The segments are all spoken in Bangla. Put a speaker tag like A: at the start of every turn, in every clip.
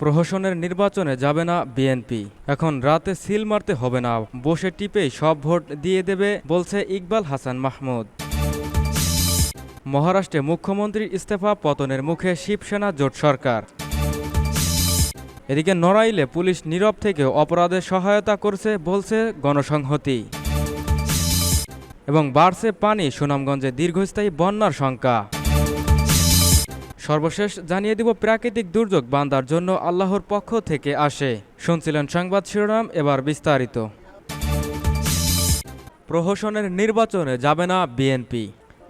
A: প্রহসনের নির্বাচনে যাবে না বিএনপি এখন রাতে সিল মারতে হবে না বসে টিপেই সব ভোট দিয়ে দেবে বলছে ইকবাল হাসান মাহমুদ মহারাষ্ট্রে মুখ্যমন্ত্রীর ইস্তফা পতনের মুখে শিবসেনা জোট সরকার এদিকে নড়াইলে পুলিশ নীরব থেকে অপরাধে সহায়তা করছে বলছে গণসংহতি এবং বাড়ছে পানি সুনামগঞ্জে দীর্ঘস্থায়ী বন্যার সংখ্যা সর্বশেষ জানিয়ে দিব প্রাকৃতিক দুর্যোগ বান্দার জন্য আল্লাহর পক্ষ থেকে আসে শুনছিলেন সংবাদ শিরোনাম এবার বিস্তারিত প্রহসনের নির্বাচনে যাবে না বিএনপি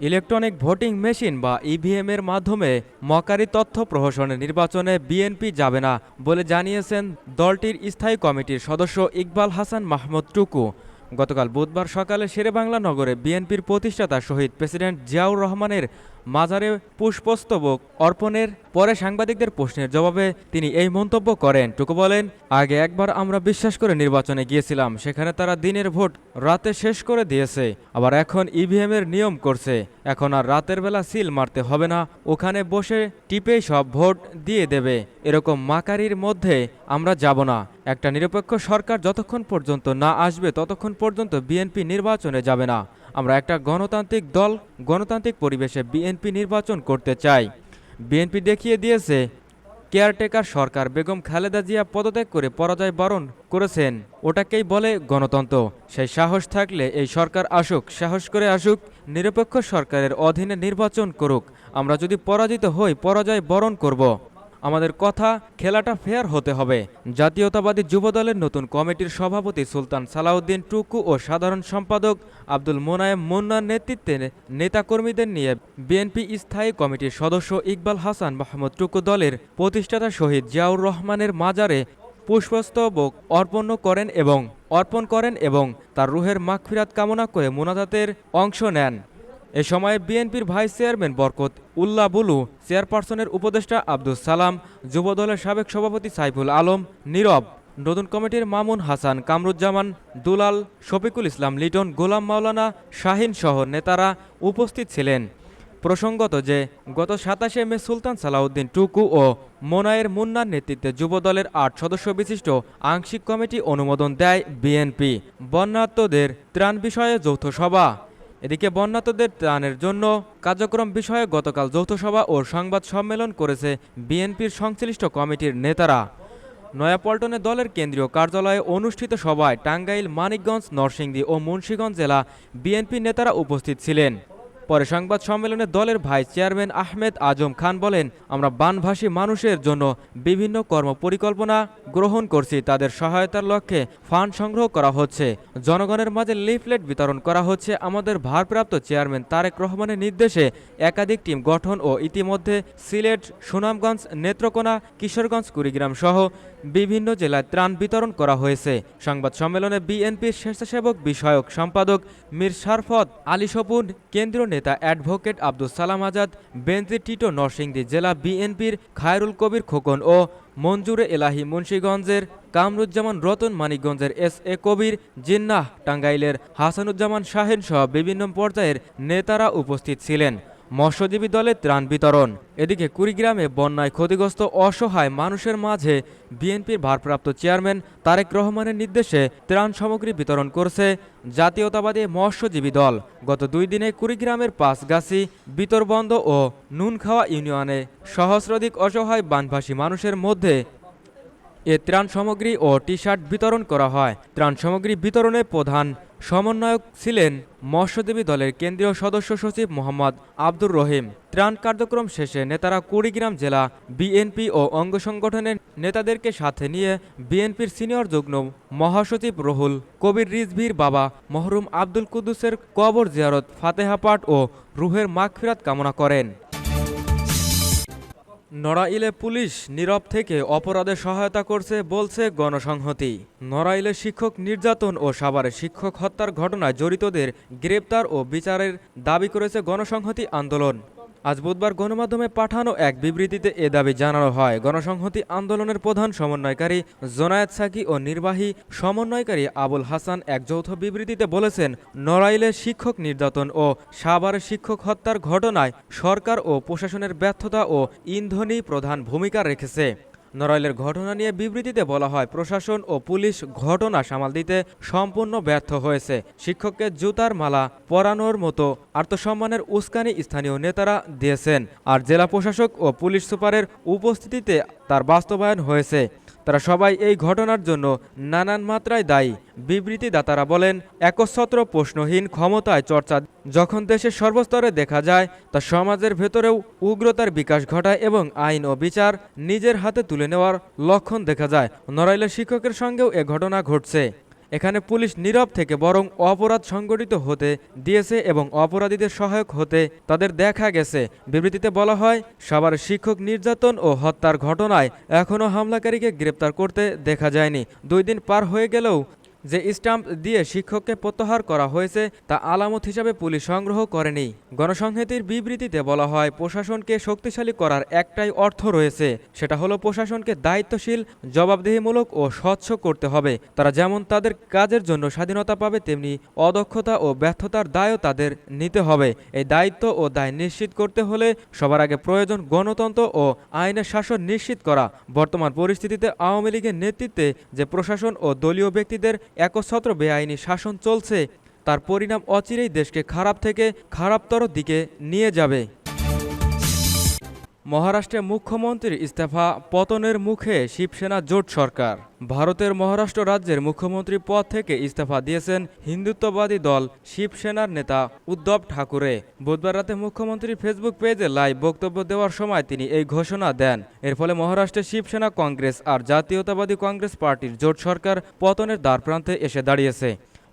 A: ইলেকট্রনিক ভোটিং মেশিন বা ইভিএমের মাধ্যমে মকারি তথ্য প্রহসনের নির্বাচনে বিএনপি যাবে না বলে জানিয়েছেন দলটির স্থায়ী কমিটির সদস্য ইকবাল হাসান মাহমুদ টুকু গতকাল বুধবার সকালে বাংলা নগরে বিএনপির প্রতিষ্ঠাতা শহীদ প্রেসিডেন্ট জিয়াউর রহমানের মাজারে পুষ্পস্তবক অর্পণের পরে সাংবাদিকদের প্রশ্নের জবাবে তিনি এই মন্তব্য করেন টুকু বলেন আগে একবার আমরা বিশ্বাস করে নির্বাচনে গিয়েছিলাম সেখানে তারা দিনের ভোট রাতে শেষ করে দিয়েছে আবার এখন ইভিএমের e নিয়ম করছে এখন আর রাতের বেলা সিল মারতে হবে না ওখানে বসে টিপে সব ভোট দিয়ে দেবে এরকম মাকারির মধ্যে আমরা যাব না একটা নিরপেক্ষ সরকার যতক্ষণ পর্যন্ত না আসবে ততক্ষণ পর্যন্ত বিএনপি নির্বাচনে যাবে না আমরা একটা গণতান্ত্রিক দল গণতান্ত্রিক পরিবেশে বিএনপি নির্বাচন করতে চাই বিএনপি দেখিয়ে দিয়েছে কেয়ারটেকার সরকার বেগম খালেদা জিয়া পদত্যাগ করে পরাজয় বরণ করেছেন ওটাকেই বলে গণতন্ত্র সেই সাহস থাকলে এই সরকার আসুক সাহস করে আসুক নিরপেক্ষ সরকারের অধীনে নির্বাচন করুক আমরা যদি পরাজিত হই পরাজয় বরণ করব আমাদের কথা খেলাটা ফেয়ার হতে হবে জাতীয়তাবাদী যুবদলের নতুন কমিটির সভাপতি সুলতান সালাউদ্দিন টুকু ও সাধারণ সম্পাদক আব্দুল মোনায়েম মুন্নার নেতৃত্বে নেতাকর্মীদের নিয়ে বিএনপি স্থায়ী কমিটির সদস্য ইকবাল হাসান মাহমুদ টুকু দলের প্রতিষ্ঠাতা শহীদ জিয়াউর রহমানের মাজারে পুষ্পস্তবক অর্পণ করেন এবং অর্পণ করেন এবং তার রুহের মাগফিরাত কামনা করে মোনাজাতের অংশ নেন এ সময় বিএনপির ভাইস চেয়ারম্যান বরকত উল্লা বুলু চেয়ারপারসনের উপদেষ্টা আব্দুল সালাম যুবদলের সাবেক সভাপতি সাইফুল আলম নীরব নতুন কমিটির মামুন হাসান কামরুজ্জামান দুলাল শফিকুল ইসলাম লিটন গোলাম মাওলানা শাহিন সহ নেতারা উপস্থিত ছিলেন প্রসঙ্গত যে গত সাতাশে মে সুলতান সালাউদ্দিন টুকু ও মোনায়ের মুন্নার নেতৃত্বে যুবদলের আট সদস্য বিশিষ্ট আংশিক কমিটি অনুমোদন দেয় বিএনপি বন্যাত্মদের ত্রাণ বিষয়ে যৌথ সভা এদিকে বন্যাতদের ত্রাণের জন্য কার্যক্রম বিষয়ে গতকাল যৌথ সভা ও সংবাদ সম্মেলন করেছে বিএনপির সংশ্লিষ্ট কমিটির নেতারা নয়াপল্টনে দলের কেন্দ্রীয় কার্যালয়ে অনুষ্ঠিত সভায় টাঙ্গাইল মানিকগঞ্জ নরসিংদী ও মুন্সীগঞ্জ জেলা বিএনপি নেতারা উপস্থিত ছিলেন পরে সংবাদ সম্মেলনে দলের ভাইস চেয়ারম্যান আহমেদ আজম খান বলেন আমরা বানভাসী মানুষের জন্য বিভিন্ন কর্ম পরিকল্পনা গ্রহণ করছি তাদের সহায়তার লক্ষ্যে ফান্ড সংগ্রহ করা হচ্ছে জনগণের মাঝে লিফলেট বিতরণ করা হচ্ছে আমাদের ভারপ্রাপ্ত চেয়ারম্যান তারেক রহমানের নির্দেশে একাধিক টিম গঠন ও ইতিমধ্যে সিলেট সুনামগঞ্জ নেত্রকোনা কিশোরগঞ্জ কুড়িগ্রাম সহ বিভিন্ন জেলায় ত্রাণ বিতরণ করা হয়েছে সংবাদ সম্মেলনে বিএনপির স্বেচ্ছাসেবক বিষয়ক সম্পাদক মির সারফত আলী সপুন কেন্দ্রীয় নেতা অ্যাডভোকেট আব্দুল সালাম আজাদ বেঞ্জি টিটো নরসিংদী জেলা বিএনপির খায়রুল কবির খোকন ও মঞ্জুরে এলাহি মুন্সীগঞ্জের কামরুজ্জামান রতন মানিকগঞ্জের এস এ কবির জিন্নাহ টাঙ্গাইলের হাসানুজ্জামান শাহেন সহ বিভিন্ন পর্যায়ের নেতারা উপস্থিত ছিলেন মৎস্যজীবী দলে ত্রাণ বিতরণ এদিকে কুড়িগ্রামে বন্যায় ক্ষতিগ্রস্ত অসহায় মানুষের মাঝে বিএনপির ভারপ্রাপ্ত চেয়ারম্যান তারেক রহমানের নির্দেশে ত্রাণ সামগ্রী বিতরণ করছে জাতীয়তাবাদী মৎস্যজীবী দল গত দুই দিনে কুড়িগ্রামের পাঁচগাছি বিতরবন্দ ও নুনখাওয়া ইউনিয়নে সহস্রাধিক অসহায় বানভাসী মানুষের মধ্যে এ ত্রাণ সামগ্রী ও টি শার্ট বিতরণ করা হয় ত্রাণ সামগ্রী বিতরণে প্রধান সমন্বয়ক ছিলেন মৎস্যজীবী দলের কেন্দ্রীয় সদস্য সচিব মোহাম্মদ আব্দুর রহিম ত্রাণ কার্যক্রম শেষে নেতারা কুড়িগ্রাম জেলা বিএনপি ও অঙ্গ সংগঠনের নেতাদেরকে সাথে নিয়ে বিএনপির সিনিয়র যুগ্ম মহাসচিব রহুল কবির রিজভির বাবা মহরুম আব্দুল কুদ্দুসের কবর জিয়ারত ফাতেহা পাঠ ও রুহের মাগফিরাত কামনা করেন নড়াইলে পুলিশ নীরব থেকে অপরাধে সহায়তা করছে বলছে গণসংহতি নড়াইলে শিক্ষক নির্যাতন ও সাভারে শিক্ষক হত্যার ঘটনায় জড়িতদের গ্রেপ্তার ও বিচারের দাবি করেছে গণসংহতি আন্দোলন আজ বুধবার গণমাধ্যমে পাঠানো এক বিবৃতিতে এ দাবি জানানো হয় গণসংহতি আন্দোলনের প্রধান সমন্বয়কারী জোনায়েদ সাকি ও নির্বাহী সমন্বয়কারী আবুল হাসান এক যৌথ বিবৃতিতে বলেছেন নড়াইলে শিক্ষক নির্যাতন ও সাভার শিক্ষক হত্যার ঘটনায় সরকার ও প্রশাসনের ব্যর্থতা ও ইন্ধনই প্রধান ভূমিকা রেখেছে নড়াইলের ঘটনা নিয়ে বিবৃতিতে বলা হয় প্রশাসন ও পুলিশ ঘটনা সামাল দিতে সম্পূর্ণ ব্যর্থ হয়েছে শিক্ষককে জুতার মালা পরানোর মতো আত্মসম্মানের উস্কানি স্থানীয় নেতারা দিয়েছেন আর জেলা প্রশাসক ও পুলিশ সুপারের উপস্থিতিতে তার বাস্তবায়ন হয়েছে তারা সবাই এই ঘটনার জন্য নানান মাত্রায় দায়ী বিবৃতিদাতারা বলেন একচ্ছত্র প্রশ্নহীন ক্ষমতায় চর্চা যখন দেশের সর্বস্তরে দেখা যায় তা সমাজের ভেতরেও উগ্রতার বিকাশ ঘটায় এবং আইন ও বিচার নিজের হাতে তুলে নেওয়ার লক্ষণ দেখা যায় নড়াইলের শিক্ষকের সঙ্গেও এ ঘটনা ঘটছে এখানে পুলিশ নীরব থেকে বরং অপরাধ সংগঠিত হতে দিয়েছে এবং অপরাধীদের সহায়ক হতে তাদের দেখা গেছে বিবৃতিতে বলা হয় সবার শিক্ষক নির্যাতন ও হত্যার ঘটনায় এখনও হামলাকারীকে গ্রেপ্তার করতে দেখা যায়নি দুই দিন পার হয়ে গেলেও যে স্ট্যাম্প দিয়ে শিক্ষককে প্রত্যাহার করা হয়েছে তা আলামত হিসাবে পুলিশ সংগ্রহ করেনি গণসংহতির বিবৃতিতে বলা হয় প্রশাসনকে শক্তিশালী করার একটাই অর্থ রয়েছে সেটা হলো প্রশাসনকে দায়িত্বশীল জবাবদিহিমূলক ও স্বচ্ছ করতে হবে তারা যেমন তাদের কাজের জন্য স্বাধীনতা পাবে তেমনি অদক্ষতা ও ব্যর্থতার দায়ও তাদের নিতে হবে এই দায়িত্ব ও দায় নিশ্চিত করতে হলে সবার আগে প্রয়োজন গণতন্ত্র ও আইনের শাসন নিশ্চিত করা বর্তমান পরিস্থিতিতে আওয়ামী লীগের নেতৃত্বে যে প্রশাসন ও দলীয় ব্যক্তিদের একচ্ছত্র বেআইনি শাসন চলছে তার পরিণাম অচিরেই দেশকে খারাপ থেকে খারাপতর দিকে নিয়ে যাবে মহারাষ্ট্রে মুখ্যমন্ত্রীর ইস্তফা পতনের মুখে শিবসেনা জোট সরকার ভারতের মহারাষ্ট্র রাজ্যের মুখ্যমন্ত্রী পদ থেকে ইস্তফা দিয়েছেন হিন্দুত্ববাদী দল শিবসেনার নেতা উদ্ধব ঠাকুরে বুধবার রাতে মুখ্যমন্ত্রীর ফেসবুক পেজে লাইভ বক্তব্য দেওয়ার সময় তিনি এই ঘোষণা দেন এর ফলে মহারাষ্ট্রে শিবসেনা কংগ্রেস আর জাতীয়তাবাদী কংগ্রেস পার্টির জোট সরকার পতনের দ্বারপ্রান্তে এসে দাঁড়িয়েছে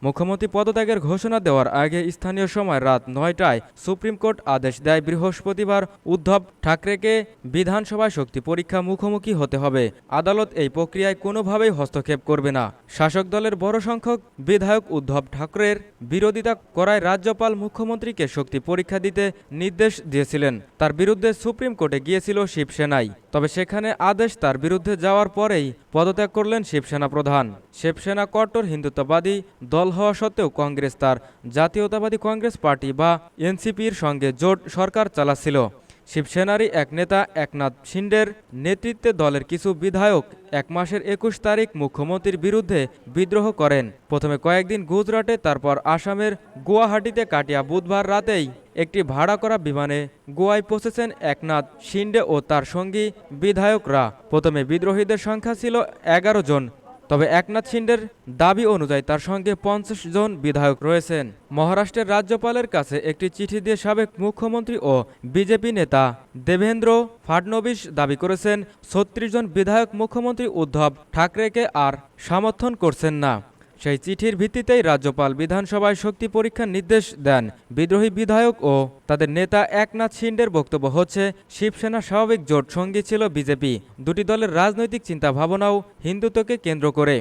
A: মুখ্যমন্ত্রী পদত্যাগের ঘোষণা দেওয়ার আগে স্থানীয় সময় রাত নয়টায় সুপ্রিম কোর্ট আদেশ দেয় বৃহস্পতিবার উদ্ধব ঠাকরেকে বিধানসভায় শক্তি পরীক্ষা মুখোমুখি হতে হবে আদালত এই প্রক্রিয়ায় কোনোভাবেই হস্তক্ষেপ করবে না শাসক দলের বড় সংখ্যক বিধায়ক উদ্ধব ঠাকরের বিরোধিতা করায় রাজ্যপাল মুখ্যমন্ত্রীকে শক্তি পরীক্ষা দিতে নির্দেশ দিয়েছিলেন তার বিরুদ্ধে সুপ্রিম কোর্টে গিয়েছিল শিবসেনাই তবে সেখানে আদেশ তার বিরুদ্ধে যাওয়ার পরেই পদত্যাগ করলেন শিবসেনা প্রধান শিবসেনা কট্টর হিন্দুত্ববাদী দল দল হওয়া সত্ত্বেও কংগ্রেস তার জাতীয়তাবাদী কংগ্রেস পার্টি বা এনসিপির সঙ্গে জোট সরকার চালাচ্ছিল শিবসেনারই এক নেতা একনাথ শিন্ডের নেতৃত্বে দলের কিছু বিধায়ক এক মাসের একুশ তারিখ মুখ্যমন্ত্রীর বিরুদ্ধে বিদ্রোহ করেন প্রথমে কয়েকদিন গুজরাটে তারপর আসামের গুয়াহাটিতে কাটিয়া বুধবার রাতেই একটি ভাড়া করা বিমানে গোয়ায় পৌঁছেছেন একনাথ শিন্ডে ও তার সঙ্গী বিধায়করা প্রথমে বিদ্রোহীদের সংখ্যা ছিল এগারো জন তবে একনাথ সিন্ডের দাবি অনুযায়ী তার সঙ্গে পঞ্চাশ জন বিধায়ক রয়েছেন মহারাষ্ট্রের রাজ্যপালের কাছে একটি চিঠি দিয়ে সাবেক মুখ্যমন্ত্রী ও বিজেপি নেতা দেবেন্দ্র ফাডনবিস দাবি করেছেন ছত্রিশ জন বিধায়ক মুখ্যমন্ত্রী উদ্ধব ঠাকরেকে আর সমর্থন করছেন না সেই চিঠির ভিত্তিতেই রাজ্যপাল বিধানসভায় শক্তি পরীক্ষার নির্দেশ দেন বিদ্রোহী বিধায়ক ও তাদের নেতা একনাথ সিন্ডের বক্তব্য হচ্ছে শিবসেনা স্বাভাবিক জোট সঙ্গী ছিল বিজেপি দুটি দলের রাজনৈতিক চিন্তা হিন্দুত্বকে কেন্দ্র করে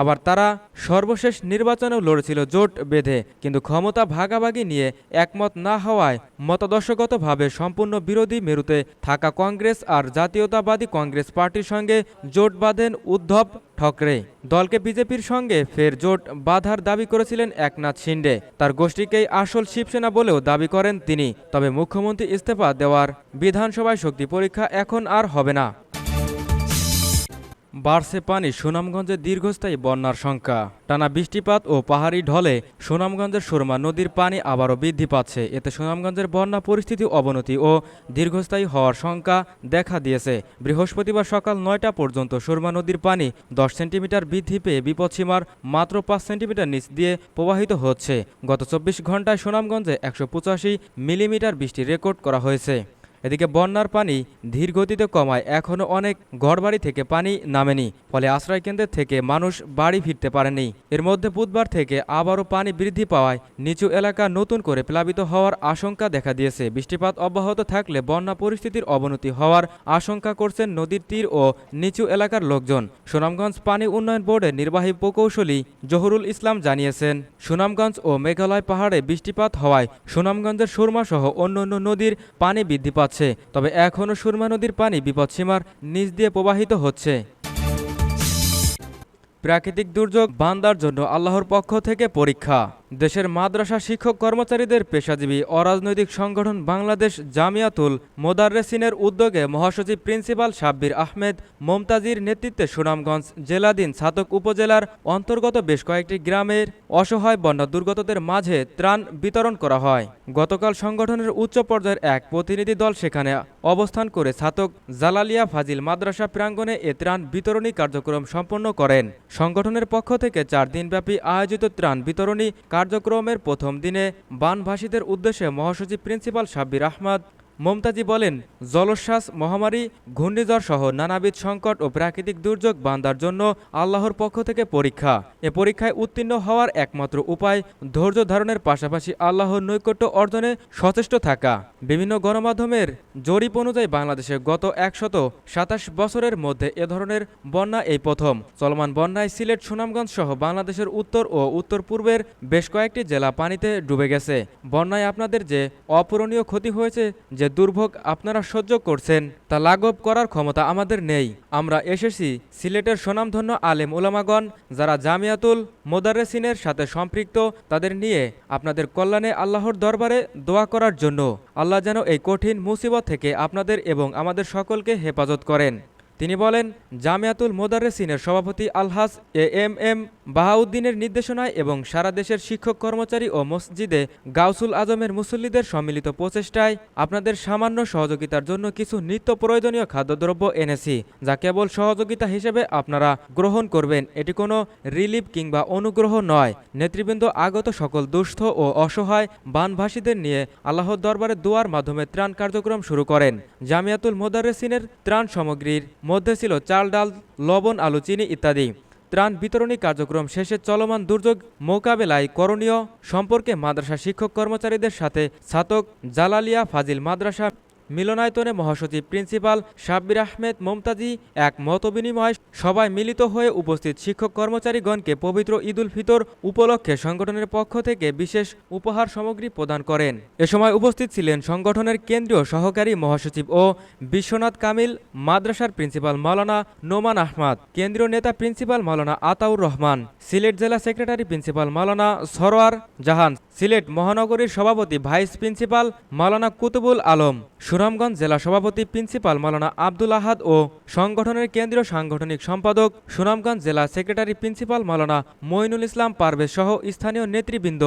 A: আবার তারা সর্বশেষ নির্বাচনেও লড়েছিল জোট বেঁধে কিন্তু ক্ষমতা ভাগাভাগি নিয়ে একমত না হওয়ায় মতাদর্শগতভাবে সম্পূর্ণ বিরোধী মেরুতে থাকা কংগ্রেস আর জাতীয়তাবাদী কংগ্রেস পার্টির সঙ্গে জোট বাঁধেন উদ্ধব ঠকরে দলকে বিজেপির সঙ্গে ফের জোট বাধার দাবি করেছিলেন একনাথ শিন্ডে তার গোষ্ঠীকেই আসল শিবসেনা বলেও দাবি করেন তিনি তবে মুখ্যমন্ত্রী ইস্তফা দেওয়ার বিধানসভায় শক্তি পরীক্ষা এখন আর হবে না বাড়ছে পানি সুনামগঞ্জে দীর্ঘস্থায়ী বন্যার সংখ্যা টানা বৃষ্টিপাত ও পাহাড়ি ঢলে সুনামগঞ্জের সুরমা নদীর পানি আবারও বৃদ্ধি পাচ্ছে এতে সুনামগঞ্জের বন্যা পরিস্থিতি অবনতি ও দীর্ঘস্থায়ী হওয়ার সংখ্যা দেখা দিয়েছে বৃহস্পতিবার সকাল নয়টা পর্যন্ত সুরমা নদীর পানি দশ সেন্টিমিটার বৃদ্ধি পেয়ে বিপদসীমার মাত্র পাঁচ সেন্টিমিটার নিচ দিয়ে প্রবাহিত হচ্ছে গত চব্বিশ ঘন্টায় সুনামগঞ্জে একশো মিলিমিটার বৃষ্টি রেকর্ড করা হয়েছে এদিকে বন্যার পানি ধীর গতিতে কমায় এখনও অনেক ঘরবাড়ি থেকে পানি নামেনি ফলে আশ্রয় কেন্দ্রের থেকে মানুষ বাড়ি ফিরতে পারেনি এর মধ্যে বুধবার থেকে আবারও পানি বৃদ্ধি পাওয়ায় নিচু এলাকা নতুন করে প্লাবিত হওয়ার আশঙ্কা দেখা দিয়েছে বৃষ্টিপাত অব্যাহত থাকলে বন্যা পরিস্থিতির অবনতি হওয়ার আশঙ্কা করছেন নদীর তীর ও নিচু এলাকার লোকজন সুনামগঞ্জ পানি উন্নয়ন বোর্ডের নির্বাহী প্রকৌশলী জহুরুল ইসলাম জানিয়েছেন সুনামগঞ্জ ও মেঘালয় পাহাড়ে বৃষ্টিপাত হওয়ায় সুনামগঞ্জের সুরমাসহ অন্যান্য নদীর পানি বৃদ্ধি পাচ্ছে পাচ্ছে তবে এখনও সুরমা নদীর পানি বিপদসীমার নিচ দিয়ে প্রবাহিত হচ্ছে প্রাকৃতিক দুর্যোগ বান্দার জন্য আল্লাহর পক্ষ থেকে পরীক্ষা দেশের মাদ্রাসা শিক্ষক কর্মচারীদের পেশাজীবী অরাজনৈতিক সংগঠন বাংলাদেশ জামিয়াতুল মোদারেসিনের উদ্যোগে মহাসচিব প্রিন্সিপাল সাব্বির আহমেদ মমতাজির নেতৃত্বে সুনামগঞ্জ জেলাধীন ছাতক উপজেলার অন্তর্গত বেশ কয়েকটি গ্রামের অসহায় বন্যা দুর্গতদের মাঝে ত্রাণ বিতরণ করা হয় গতকাল সংগঠনের উচ্চ পর্যায়ের এক প্রতিনিধি দল সেখানে অবস্থান করে ছাতক জালালিয়া ফাজিল মাদ্রাসা প্রাঙ্গণে এ ত্রাণ বিতরণী কার্যক্রম সম্পন্ন করেন সংগঠনের পক্ষ থেকে চার দিনব্যাপী আয়োজিত ত্রাণ বিতরণী কার্যক্রমের প্রথম দিনে বানভাসীদের উদ্দেশ্যে মহাসচিব প্রিন্সিপাল সাব্বির আহমদ মমতাজি বলেন জলোচ্ছ্বাস মহামারী ঘূর্ণিঝড় সহ নানাবিধ সংকট ও প্রাকৃতিক দুর্যোগ বান্দার জন্য আল্লাহর পক্ষ থেকে পরীক্ষা এ পরীক্ষায় উত্তীর্ণ হওয়ার একমাত্র উপায় ধৈর্য ধারণের পাশাপাশি আল্লাহর নৈকট্য অর্জনে সচেষ্ট থাকা বিভিন্ন গণমাধ্যমের জরিপ অনুযায়ী বাংলাদেশে গত একশত সাতাশ বছরের মধ্যে এ ধরনের বন্যা এই প্রথম চলমান বন্যায় সিলেট সুনামগঞ্জ সহ বাংলাদেশের উত্তর ও উত্তর পূর্বের বেশ কয়েকটি জেলা পানিতে ডুবে গেছে বন্যায় আপনাদের যে অপূরণীয় ক্ষতি হয়েছে যে দুর্ভোগ আপনারা সহ্য করছেন তা লাঘব করার ক্ষমতা আমাদের নেই আমরা এসেছি সিলেটের সুনামধন্য আলেম ওলামাগণ যারা জামিয়াতুল মোদারেসিনের সাথে সম্পৃক্ত তাদের নিয়ে আপনাদের কল্যাণে আল্লাহর দরবারে দোয়া করার জন্য আল্লাহ যেন এই কঠিন মুসিবত থেকে আপনাদের এবং আমাদের সকলকে হেফাজত করেন তিনি বলেন জামিয়াতুল মোদারেসিনের সভাপতি আলহাস এ এম এম বাহাউদ্দিনের নির্দেশনায় এবং সারা দেশের শিক্ষক কর্মচারী ও মসজিদে গাউসুল আজমের মুসল্লিদের সম্মিলিত প্রচেষ্টায় আপনাদের সামান্য সহযোগিতার জন্য কিছু নিত্য প্রয়োজনীয় খাদ্যদ্রব্য এনেছি যা কেবল সহযোগিতা হিসেবে আপনারা গ্রহণ করবেন এটি কোনো রিলিফ কিংবা অনুগ্রহ নয় নেতৃবৃন্দ আগত সকল দুস্থ ও অসহায় বানভাসীদের নিয়ে আল্লাহর দরবারে দোয়ার মাধ্যমে ত্রাণ কার্যক্রম শুরু করেন জামিয়াতুল মোদারেসিনের ত্রাণ সামগ্রীর মধ্যে ছিল চাল ডাল লবণ আলু চিনি ইত্যাদি ত্রাণ বিতরণী কার্যক্রম শেষে চলমান দুর্যোগ মোকাবেলায় করণীয় সম্পর্কে মাদ্রাসা শিক্ষক কর্মচারীদের সাথে ছাতক জালালিয়া ফাজিল মাদ্রাসা মিলনায়তনে মহাসচিব প্রিন্সিপাল সাব্বির আহমেদ মমতাজি এক মতবিনিময় সবাই মিলিত হয়ে উপস্থিত শিক্ষক কর্মচারীগণকে পবিত্র ঈদুল ফিতর উপলক্ষে সংগঠনের পক্ষ থেকে বিশেষ উপহার সামগ্রী প্রদান করেন এ সময় উপস্থিত ছিলেন সংগঠনের কেন্দ্রীয় সহকারী মহাসচিব ও বিশ্বনাথ কামিল মাদ্রাসার প্রিন্সিপাল মাওলানা নোমান আহমদ কেন্দ্রীয় নেতা প্রিন্সিপাল মাওলানা আতাউর রহমান সিলেট জেলা সেক্রেটারি প্রিন্সিপাল মাওলানা সরোয়ার জাহান সিলেট মহানগরীর সভাপতি ভাইস প্রিন্সিপাল মাওলানা কুতুবুল আলম সুনামগঞ্জ জেলা সভাপতি প্রিন্সিপাল মালানা আব্দুল আহাদ ও সংগঠনের কেন্দ্রীয় সাংগঠনিক সম্পাদক সুনামগঞ্জ জেলা সেক্রেটারি প্রিন্সিপাল মালানা মঈনুল ইসলাম পারভেজ সহ স্থানীয় নেতৃবৃন্দ